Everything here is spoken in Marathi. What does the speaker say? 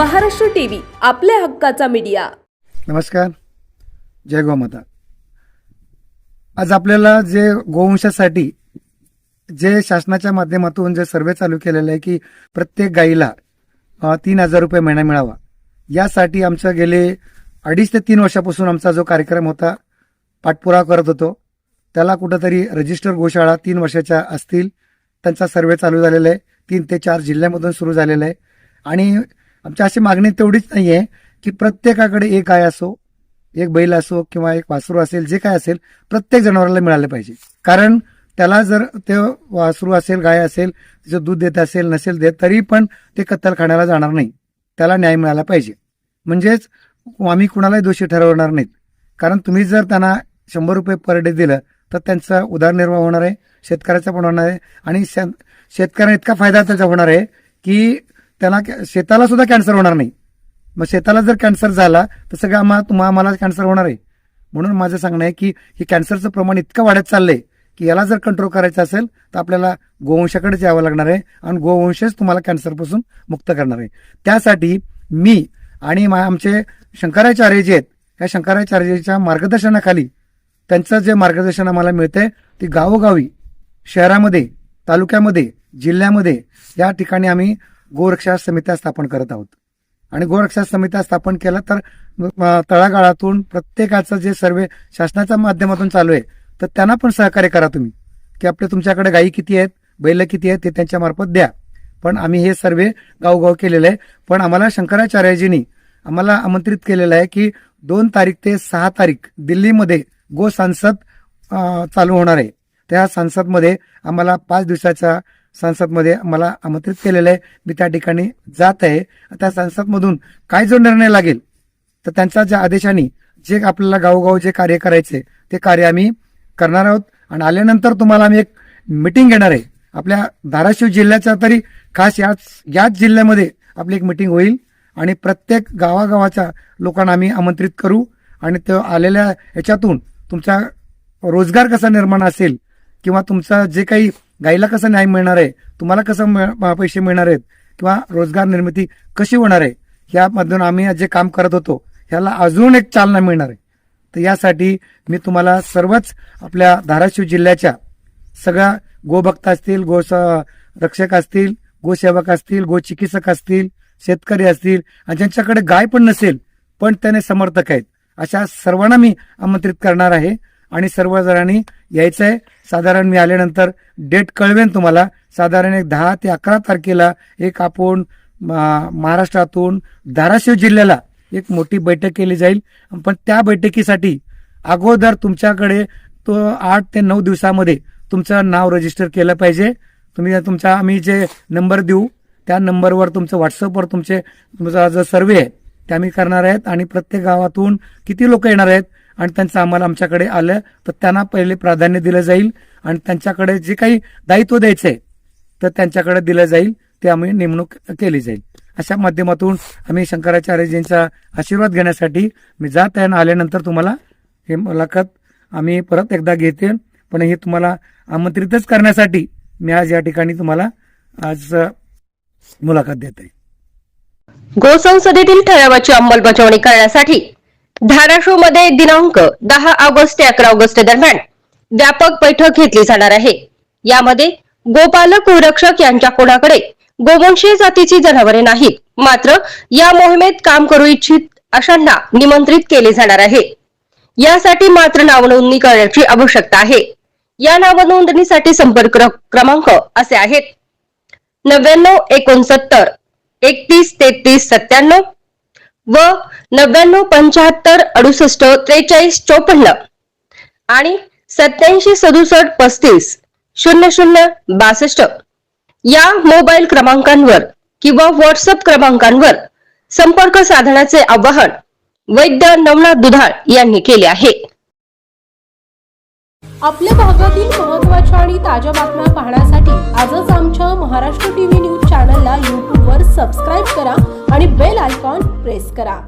महाराष्ट्र टीव्ही आपल्या हक्काचा मीडिया. नमस्कार. जय गोमाता. आज आपल्याला जे गोवंशासाठी जे शासनाच्या माध्यमातून जे सर्वे चालू केलेलं आहे की प्रत्येक गाईला तीन हजार रुपये महिना मिळावा. यासाठी आमच्या गेले अडीच ते तीन वर्षापासून आमचा जो कार्यक्रम होता पाठपुरावा करत होतो. त्याला कुठंतरी रजिस्टर गोशाळा तीन वर्षाच्या असतील. त्यांचा सर्वे चालू झालेला आहे. तीन ते चार जिल्ह्यामधून सुरू झालेला आहे. आणि आमची अशी मागणी तेवढीच नाही आहे की प्रत्येकाकडे एक गाय असो एक बैल असो किंवा एक वासरू असेल जे काय असेल प्रत्येक जनावराला मिळालं पाहिजे. कारण त्याला जर ते वासरू असेल गाय असेल तिचं दूध देत असेल नसेल देत तरी पण ते कत्तल खाण्याला जाणार नाही. त्याला न्याय मिळाला पाहिजे. म्हणजेच आम्ही कुणालाही दोषी ठरवणार नाहीत. कारण तुम्ही जर त्यांना शंभर रुपये पर डे दिलं तर त्यांचा उदरनिर्वाह होणार आहे शेतकऱ्याचा पण होणार आहे आणि शे- शेतकऱ्यांना इतका फायदा त्याचा होणार आहे की त्याला कॅ- शेताला सुद्धा कॅन्सर होणार नाही. मग शेताला जर कॅन्सर झाला तर सगळं आम्हाला तुम्हा आम्हाला कॅन्सर होणार आहे. म्हणून माझं सांगणं आहे की हे कॅन्सरचं प्रमाण इतकं वाढत चाललंय की याला जर कंट्रोल करायचं असेल तर आपल्याला गोवंशाकडेच यावं लागणार आहे आणि गोवंशच तुम्हाला कॅन्सरपासून मुक्त करणार आहे. त्यासाठी मी आणि मा- आमचे शंकराचार्य जे आहेत या शंकराचार्यच्या मार्गदर्शनाखाली त्यांचं जे मार्गदर्शन आम्हाला मिळतंय ते गावोगावी शहरामध्ये तालुक्यामध्ये जिल्ह्यामध्ये या ठिकाणी आम्ही गोरक्षा समित्या स्थापन करत आहोत. आणि गोरक्षा समित्या स्थापन केल्या तर तळागाळातून प्रत्येकाचं जे सर्वे शासनाच्या माध्यमातून चालू आहे तर त्यांना पण सहकार्य करा तुम्ही. की आपले तुमच्याकडे गायी किती आहेत बैल किती आहेत ते त्यांच्या मार्फत द्या. पण आम्ही हे सर्वे गावगाव केलेलं आहे. पण आम्हाला शंकराचार्यजींनी आम्हाला आमंत्रित केलेलं आहे की दोन तारीख ते सहा तारीख दिल्लीमध्ये गो सांसद चालू होणार आहे. त्या सांसदमध्ये आम्हाला पाच दिवसाचा संसदमध्ये मला आमंत्रित केलेलं आहे. मी त्या ठिकाणी जात आहे. त्या संसदमधून काय जो निर्णय लागेल तर त्यांच्या ज्या आदेशाने जे आपल्याला गावोगाव जे कार्य करायचे ते कार्य आम्ही करणार आहोत. आणि आल्यानंतर तुम्हाला आम्ही एक मिटिंग घेणार आहे. आपल्या धाराशिव जिल्ह्याच्या तरी खास याच याच जिल्ह्यामध्ये आपली एक मिटिंग होईल. आणि प्रत्येक गावागावाच्या लोकांना आम्ही आमंत्रित करू. आणि त्या आलेल्या ह्याच्यातून तुमचा रोजगार कसा निर्माण असेल किंवा तुमचा जे काही गाईला कसं न्याय मिळणार आहे? तुम्हाला कसं मिळ- पैसे मिळणार आहेत? किंवा रोजगार निर्मिती कशी होणार आहे? यामधून आम्ही जे काम करत होतो ह्याला अजून एक चालना मिळणार आहे. तर यासाठी मी तुम्हाला सर्वच आपल्या धाराशिव जिल्ह्याच्या सगळ्या गोभक्त असतील गो रक्षक असतील गोसेवक असतील गोचिकित्सक असतील शेतकरी असतील आणि ज्यांच्याकडे गाय पण नसेल पण त्याने समर्थक आहेत अशा सर्वांना मी आमंत्रित करणार आहे. आणि सर्व जणांनी यायचं आहे साधारण मी आल्यानंतर डेट कळवेन तुम्हाला. साधारण एक दहा ते अकरा तारखेला एक आपण महाराष्ट्रातून धाराशिव जिल्ह्याला एक मोठी बैठक केली जाईल. पण त्या बैठकीसाठी अगोदर तुमच्याकडे तो आठ ते नऊ दिवसामध्ये तुमचं नाव रजिस्टर केलं पाहिजे. तुम्ही तुमचा आम्ही जे नंबर देऊ त्या नंबरवर तुमचं व्हॉट्सअपवर तुमचे तुमचा जो सर्वे आहे ते आम्ही करणार आहेत. आणि प्रत्येक गावातून किती लोक येणार आहेत आणि त्यांचं आम्हाला आमच्याकडे आलं तर त्यांना पहिले प्राधान्य दिलं जाईल. आणि त्यांच्याकडे जे काही दायित्व द्यायचं आहे तर त्यांच्याकडे दिलं जाईल ते आम्ही नेमणूक केली जाईल. अशा माध्यमातून आम्ही शंकराचार्यजींचा आशीर्वाद घेण्यासाठी मी जात आहे आणि आल्यानंतर तुम्हाला हे मुलाखत आम्ही परत एकदा घेते. पण हे तुम्हाला आमंत्रितच करण्यासाठी मी आज या ठिकाणी तुम्हाला आज मुलाखत देत. आहे गोसंसदेतील ठरावाची अंमलबजावणी करण्यासाठी धाराशिवमध्ये दिनांक दहा ऑगस्ट ते अकरा ऑगस्ट दरम्यान व्यापक बैठक घेतली जाणार आहे. यामध्ये गोपालक गोरक्षक यांच्या कोणाकडे गोवंशीय जातीची जनावरे नाहीत मात्र या मोहिमेत काम करू इच्छित अशांना निमंत्रित केले जाणार आहे. यासाठी मात्र नावनोंदणी करण्याची आवश्यकता आहे. या नावनोंदणीसाठी संपर्क क्रमांक असे आहेत. नव्याण्णव एकोणसत्तर एकतीस तेहतीस सत्त्याण्णव व नव्याण्णव पंच्याहत्तर अडुसष्ट त्रेचाळीस चोपन्न आणि सत्याऐंशी सदुसष्ट पस्तीस शून्य शून्य बासष्ट या मोबाईल क्रमांकांवर किंवा व्हॉट्सअप क्रमांकांवर संपर्क साधण्याचे आवाहन वैद्य नवनाथ दुधाळ यांनी केले आहे. आपल्या भागातील महत्त्वाच्या आणि ताज्या बातम्या पाहण्यासाठी आजच आमच्या महाराष्ट्र टीव्ही न्यूज चॅनलला यूट्यूबवर सबस्क्राईब करा आणि बेल आयकॉन प्रेस करा.